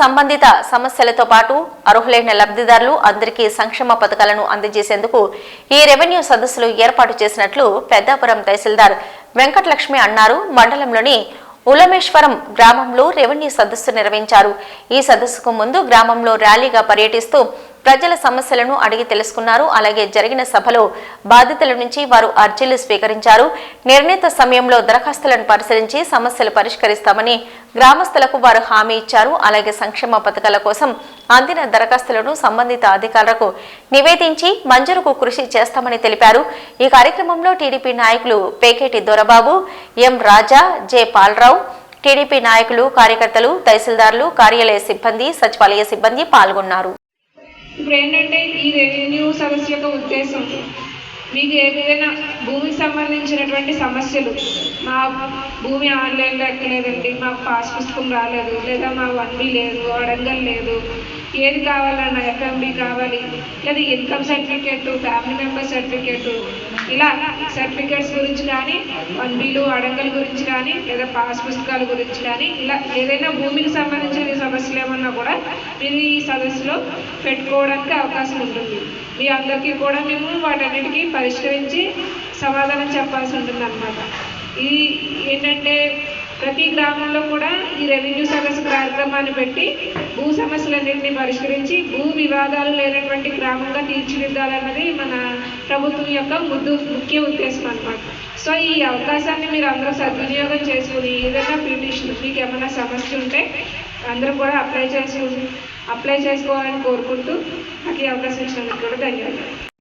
సంబంధిత సమస్యలతో పాటు అర్హులైన లబ్ధిదారులు అందరికీ సంక్షేమ పథకాలను అందజేసేందుకు ఈ రెవెన్యూ సదస్సులు ఏర్పాటు చేసినట్లు పెద్దాపురం తహసీల్దార్ వెంకటలక్ష్మి అన్నారు. మండలంలోని ఉలమేశ్వరం గ్రామంలో రెవెన్యూ సదస్సు నిర్వహించారు. ఈ సదస్సుకు ముందు గ్రామంలో ర్యాలీగా పర్యటిస్తూ ప్రజల సమస్యలను అడిగి తెలుసుకున్నారు. అలాగే జరిగిన సభలో బాధితుల నుంచి వారు అర్జీలు స్వీకరించారు. నిర్ణీత సమయంలో దరఖాస్తులను పరిశీలించి సమస్యలు పరిష్కరిస్తామని గ్రామస్తులకు వారు హామీ ఇచ్చారు. అలాగే సంక్షేమ పథకాల కోసం అందిన దరఖాస్తులను సంబంధిత అధికారులకు నివేదించి మంజూరుకు కృషి చేస్తామని తెలిపారు. ఈ కార్యక్రమంలో టీడీపీ నాయకులు Peketi Dorababu M Raja J Palarao TDP నాయకులు కార్యకర్తలు తహసీల్దార్లు కార్యాలయ సిబ్బంది సచివాలయ సిబ్బంది పాల్గొన్నారు. ఇప్పుడు ఏంటంటే ఈ రెవెన్యూ సదస్సు యొక్క ఉద్దేశం మీకు ఏదైనా భూమికి సంబంధించినటువంటి సమస్యలు మా భూమి ఆన్లైన్లో ఎక్కలేదండి మాకు పాస్ పుస్తకం రాలేదు లేదా మా వన్ బి లేదు అడంగల్ లేదు ఏది కావాలన్నా ఎఫ్ఎంబి కావాలి. లేదా income certificate family member certificate ఇలా సర్టిఫికేట్స్ గురించి కానీ వన్ బిలు గురించి కానీ లేదా పాస్ పుస్తకాల గురించి కానీ ఇలా ఏదైనా భూమికి సంబంధించిన సమస్యలు ఏమన్నా కూడా మీరు ఈ సదస్సులో పెట్టుకోవడానికి అవకాశం ఉంటుంది. మీ అందరికీ కూడా మేము వాటన్నిటికీ పరిష్కరించి సమాధానం చెప్పాల్సి ఉంటుంది అన్నమాట ఈ ఏంటంటే ప్రతి గ్రామంలో కూడా ఈ రెవెన్యూ సర్వీస్ కార్యక్రమాన్ని పెట్టి భూ సమస్యలన్నింటినీ పరిష్కరించి భూ వివాదాలు లేనటువంటి గ్రామంగా తీర్చిదిద్దాలన్నది మన ప్రభుత్వం యొక్క ముద్దు ముఖ్య ఉద్దేశం అనమాట సో ఈ అవకాశాన్ని మీరు అందరూ సద్వినియోగం చేసుకుని ఏదైనా పిటిషన్ మీకు ఏమైనా సమస్య ఉంటే అందరూ కూడా అప్లై చేసి అప్లై చేసుకోవాలని కోరుకుంటూ నాకు ఈ అవకాశం ఇచ్చినందుకు కూడా ధన్యవాదాలు.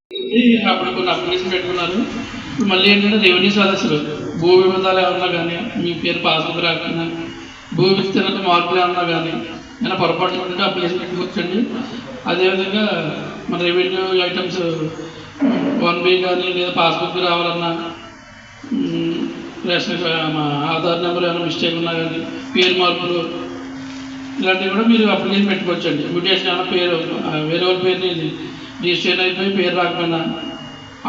అప్పుడు కొన్ని అప్లికేషన్ పెట్టుకున్నారు. ఇప్పుడు మళ్ళీ ఏంటంటే రెవెన్యూ సదస్సులు. భూ వివాదాలు ఏమన్నా కానీ మీ పేరు పాస్బుక్ రాకుండా భూ విస్తీర్ణత మార్పులు ఏమన్నా కానీ ఏమైనా పొరపాటు ఉంటే అప్లికేషన్ పెట్టుకోవచ్చండి. అదేవిధంగా మన రెవెన్యూ ఐటమ్స్ వన్ బి కానీ లేదా పాస్బుక్ రావాలన్నా రేషన్ ఆధార్ నెంబర్ ఏమైనా మిస్టేక్ ఉన్నా కానీ పేరు మార్పులు ఇలాంటివి కూడా మీరు అప్లికేషన్ పెట్టుకోవచ్చండి. మ్యూటేషన్ ఏమైనా పేరు వేరే వాళ్ళ పేరుని రిజిస్ట్రేషన్ అయిపోయి పేరు రాకపోయినా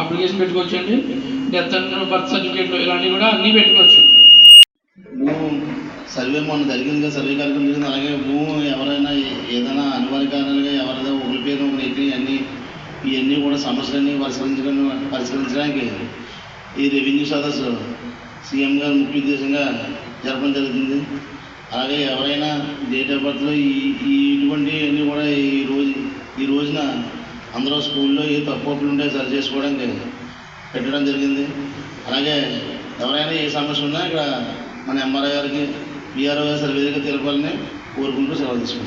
అప్లికేషన్ పెట్టుకోవచ్చండి. డెత్ అండ్ బర్త్ సర్టిఫికేట్లు ఇలాంటివి కూడా అన్నీ పెట్టుకోవచ్చు. సర్వే మొన్న జరిగింది కదా సర్వే కార్యక్రమం జరిగింది. అలాగే భూమి ఎవరైనా ఏదైనా అనివార్య కారణాలుగా ఎవరైనా ఒకరి పేరు ఒకరి అన్నీ ఇవన్నీ కూడా సమస్యలన్నీ పరిశీలించడం పరిష్కరించడానికి ఈ రెవెన్యూ సదస్సు సీఎం గారు ముఖ్య ఉద్దేశంగా జరపడం జరుగుతుంది. అలాగే ఎవరైనా డేట్ ఆఫ్ బర్త్లో ఈ ఈ ఇటువంటి అన్నీ కూడా ఈ రోజు ఈ రోజున అందరూ స్కూల్లో ఏ తప్పులు ఉంటే సరి చేసుకోవడానికి పెట్టడం జరిగింది. అలాగే ఎవరైనా ఏ సమస్య ఉన్నా ఇక్కడ మన ఎంఆర్ఐ గారికి బీఆర్ఓ గారి సర్వేదిగా తెలపాలని కోరుకుంటూ సెలవు తీసుకుంటాం